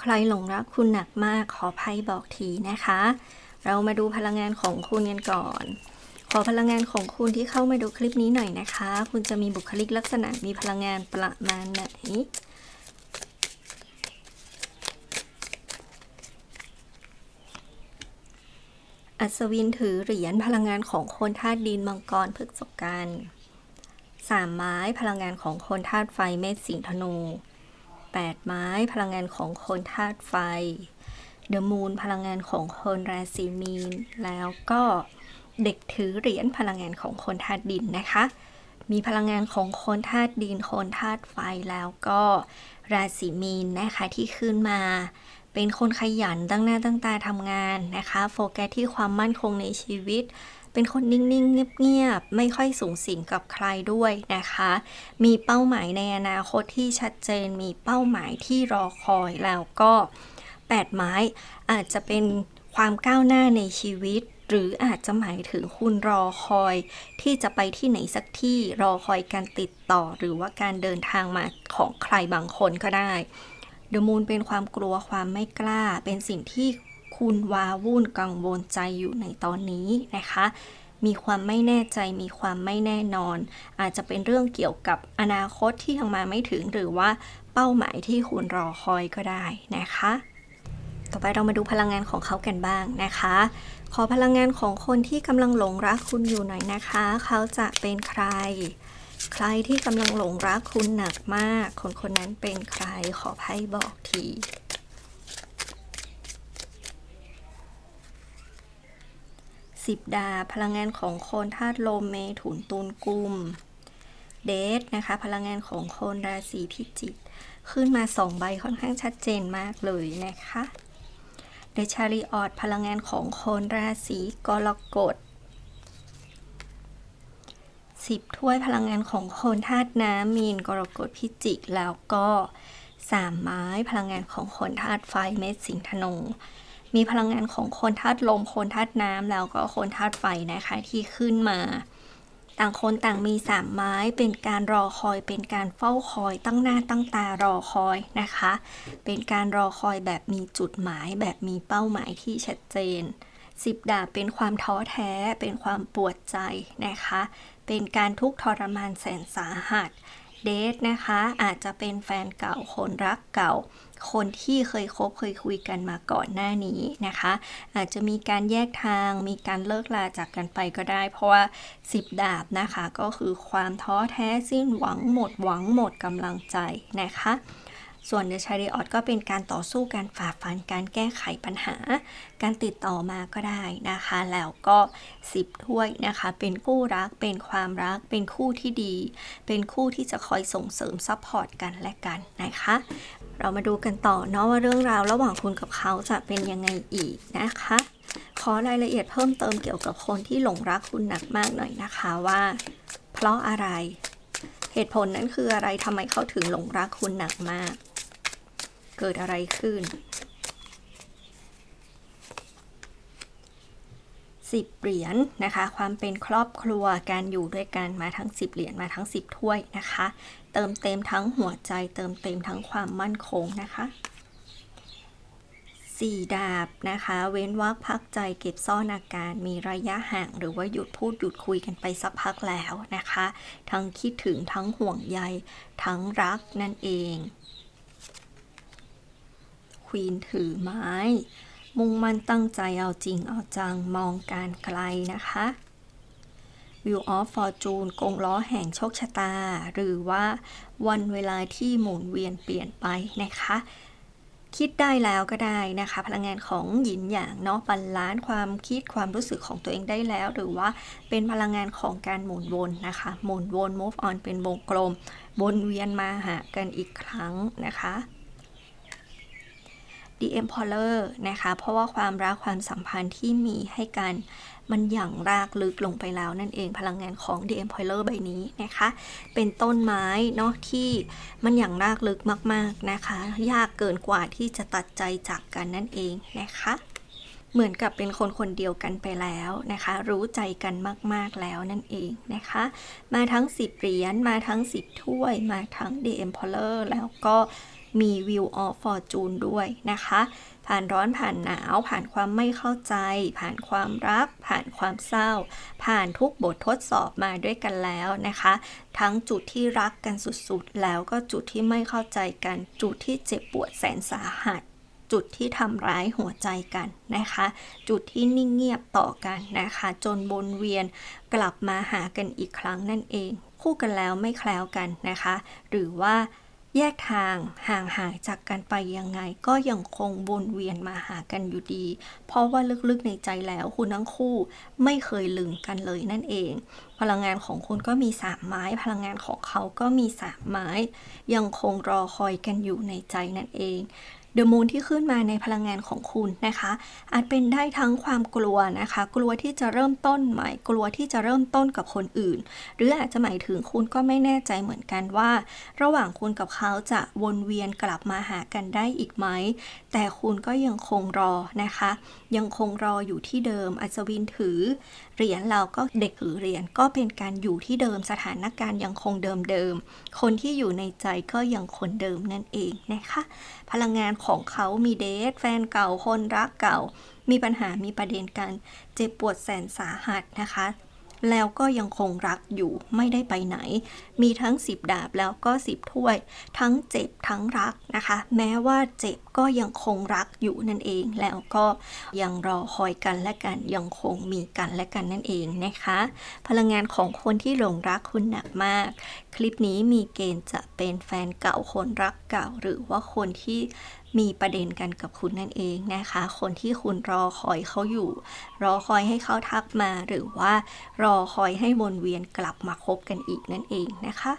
ใครหลงรักคุณหนักมากขอไพ่บอกทีนะคะ เรามาดูพลังงานของคุณกันก่อน ขอพลังงานของคุณที่เข้ามาดูคลิปนี้หน่อยนะคะ คุณจะมีบุคลิกลักษณะมีพลังงานประมาณไหนอัศวินถือเหรียญพลังงานของคนธาตุดินมังกรพฤกษกันสามไม้พลังงานของคนธาตุไฟเมษสิงห์ธนู แปดไม้ พลังงานของคนธาตุไฟเดอะมูนพลังงานของคนราศีมีน แล้วก็เด็กถือเหรียญพลังงานของคนธาตุดินนะคะ มีพลังงานของคนธาตุดิน คนธาตุไฟแล้วก็ราศีมีนนะคะที่ขึ้นมา เป็นคนขยันตั้งหน้าตั้งตาทำงานนะคะ โฟกัสที่ความมั่นคงในชีวิต เป็นคนนิ่งๆ เงียบๆ ไม่ค่อยสูงสิงกับใครด้วยนะคะ มีเป้าหมายในอนาคตที่ชัดเจน มีเป้าหมายที่รอคอยแล้วก็แปดไม้อาจจะเป็นความก้าวหน้าในชีวิต หรืออาจจะหมายถึงคุณรอคอย ที่จะไปที่ไหนสักที่รอคอยการติดต่อ หรือว่าการเดินทางมาของใครบางคนก็ได้เดอะมูนเป็นความกลัวความไม่กล้า เป็นสิ่งที่ คุณวาวุ่นกังวลใจอยู่ในตอนนี้นะคะ มีความไม่แน่ใจมีความไม่แน่นอน อาจจะเป็นเรื่องเกี่ยวกับอนาคตที่ยังมาไม่ถึงหรือว่าเป้าหมายที่คุณรอคอยก็ได้นะคะ ต่อไปเรามาดูพลังงานของเขากันบ้างนะคะ ขอพลังงานของคนที่กำลังหลงรักคุณอยู่หน่อยนะคะ เขาจะเป็นใครใครที่กำลังหลงรักคุณหนักมาก คนคนนั้นเป็นใครขอไพ่บอกที สิบดาบพลังงานของคนธาตุลมเมถุนตุลกุมเดทนะคะ พลังงานของคนราศีพิจิกขึ้นมาสองใบค่อนข้างชัดเจนมากเลยนะคะเดชาริออดพลังงานของคนราศีกรกฎสิบถ้วยพลังงานของคนธาตุน้ำมีนกรกฎพิจิก แล้วก็สามไม้พลังงานของคนธาตุไฟเมษสิงห์ธนู มีพลังงานของคนธาตุลม คนธาตุน้ำแล้วก็คนธาตุไฟนะคะที่ขึ้นมา ต่างคนต่างมีสามไม้เป็นการรอคอย เป็นการเฝ้าคอย ตั้งหน้าตั้งตารอคอยนะคะ เป็นการรอคอยแบบมีจุดหมาย แบบมีเป้าหมายที่ชัดเจนสิบดาบเป็นความท้อแท้ เป็นความปวดใจนะคะ เป็นการทุกข์ทรมานแสนสาหัส เดทนะคะอาจจะเป็นแฟนเก่าคนรักเก่า คนที่เคยคบเคยคุยกันมาก่อนหน้านี้นะคะ อาจจะมีการแยกทางมีการเลิกลาจากกันไปก็ได้ เพราะว่าสิบดาบนะคะ ก็คือความท้อแท้สิ้นหวังหมดหวังหมดกำลังใจนะคะ ส่วนเดชาริออตก็เป็นการต่อสู้การฝ่าฟันการแก้ไขปัญหา การติดต่อมาก็ได้นะคะ แล้วก็สิบถ้วยนะคะ เป็นคู่รัก เป็นความรัก เป็นคู่ที่ดี เป็นคู่ที่จะคอยส่งเสริมซัพพอร์ตกันและกันนะคะ เรามาดูกันต่อเนาะว่าเรื่องราวระหว่างคุณกับเขาจะเป็นยังไงอีกนะคะขอรายละเอียดเพิ่มเติมเกี่ยวกับคนที่หลงรักคุณหนักมากหน่อยนะคะว่า เพราะอะไร เหตุผลนั้นคืออะไรทำไมเขาถึงหลงรักคุณหนักมาก เกิดอะไรขึ้นสิบเหรียญนะคะ ความเป็นครอบครัวการอยู่ด้วยกันมาทั้งสิบเหรียญมาทั้งสิบถ้วยนะคะ เติมเต็มทั้งหัวใจ เติมเต็มทั้งความมั่นคงนะคะสี่ดาบนะคะ เว้นวักพักใจเก็บซ่อนอาการมีระยะห่างหรือว่าหยุดพูดหยุดคุยกันไปสักพักแล้วนะคะ ทั้งคิดถึงทั้งห่วงใย ทั้งรักนั่นเอง ควีนถือไม้ มุ่งมั่นตั้งใจเอาจริงเอาจังมองการไกลนะคะ Wheel of Fortune กงล้อแห่งโชคชะตา หรือว่าวันเวลาที่หมุนเวียนเปลี่ยนไปนะคะ คิดได้แล้วก็ได้นะคะ พลังงานของหยินหยางเนาะบาลานซ์ความคิดความรู้สึกของตัวเองได้แล้ว หรือว่าเป็นพลังงานของการหมุนวนนะคะ หมุนวน move on เป็นวงกลมวนเวียนมาหากันอีกครั้งนะคะ The Emperor นะคะ เพราะว่าความรักความสัมพันธ์ที่มีให้กันมันหยั่งรากลึกลงไปแล้วนั่นเองพลังงานของ The Emperor ใบนี้นะคะ เป็นต้นไม้เนาะที่มันหยั่งรากลึกมากๆนะคะ ยากเกินกว่าที่จะตัดใจจากกันนั่นเองนะคะเหมือนกับเป็นคนคนเดียวกันไปแล้วนะคะ รู้ใจกันมาก ๆ แล้วนั่นเองนะคะ มาทั้ง 10 เหรียญมาทั้ง 10 ถ้วย มาทั้ง The Emperor แล้วก็ มี View of Fortune ด้วยนะคะ ผ่านร้อนผ่านหนาว ผ่านความไม่เข้าใจ ผ่านความรัก ผ่านความเศร้า ผ่านทุกบททดสอบมาด้วยกันแล้วนะคะ ทั้งจุดที่รักกันสุดๆ แล้วก็จุดที่ไม่เข้าใจกัน จุดที่เจ็บปวดแสนสาหัสจุดที่ทำร้ายหัวใจกันนะคะ จุดที่นิ่งเงียบต่อกันนะคะ จนวนเวียนกลับมาหากันอีกครั้งนั่นเอง คู่กันแล้วไม่แคล้วกันนะคะ หรือว่า แยกทางห่างหายจากกันไปยังไง ก็ยังคงวนเวียนมาหากันอยู่ดี เพราะว่าลึกๆในใจแล้วคุณทั้งคู่ไม่เคยลืมกันเลยนั่นเอง พลังงานของคุณก็มีสามไม้ พลังงานของเขาก็มีสามไม้ ยังคงรอคอยกันอยู่ในใจนั่นเอง เดอะมูนที่ขึ้นมาในพลังงานของคุณนะคะ อาจเป็นได้ทั้งความกลัวนะคะ กลัวที่จะเริ่มต้นใหม่ กลัวที่จะเริ่มต้นกับคนอื่น หรืออาจจะหมายถึงคุณก็ไม่แน่ใจเหมือนกันว่า ระหว่างคุณกับเขาจะวนเวียนกลับมาหากันได้อีกไหม แต่คุณก็ยังคงรอนะคะ ยังคงรออยู่ที่เดิม อัศวินถือ เหรียญเราก็เด็กถือเหรียญก็เป็นการอยู่ที่เดิมสถานการณ์ยังคงเดิมเดิม คนที่อยู่ในใจก็ยังคนเดิมนั่นเองนะคะ พลังงานของเขามีเดท แฟนเก่าคนรักเก่า มีปัญหามีประเด็นกัน เจ็บปวดแสนสาหัสนะคะ แล้วก็ยังคงรักอยู่ไม่ได้ไปไหน มีทั้งสิบดาบแล้วก็สิบถ้วย ทั้งเจ็บทั้งรักนะคะ แม้ว่าเจ็บก็ยังคงรักอยู่นั่นเอง แล้วก็ยังรอคอยกันและกันยังคงมีกันและกันนั่นเองนะคะ พลังงานของคนที่หลงรักคุณหนักมาก คลิปนี้มีเกณฑ์จะเป็นแฟนเก่าคนรักเก่าหรือว่าคนที่ มีประเด็นกันกับคุณนั่นเองนะคะ คนที่คุณรอคอยเขาอยู่ รอคอยให้เขาทักมาหรือว่ารอคอยให้วนเวียนกลับมาคบกันอีกนั่นเองนะคะ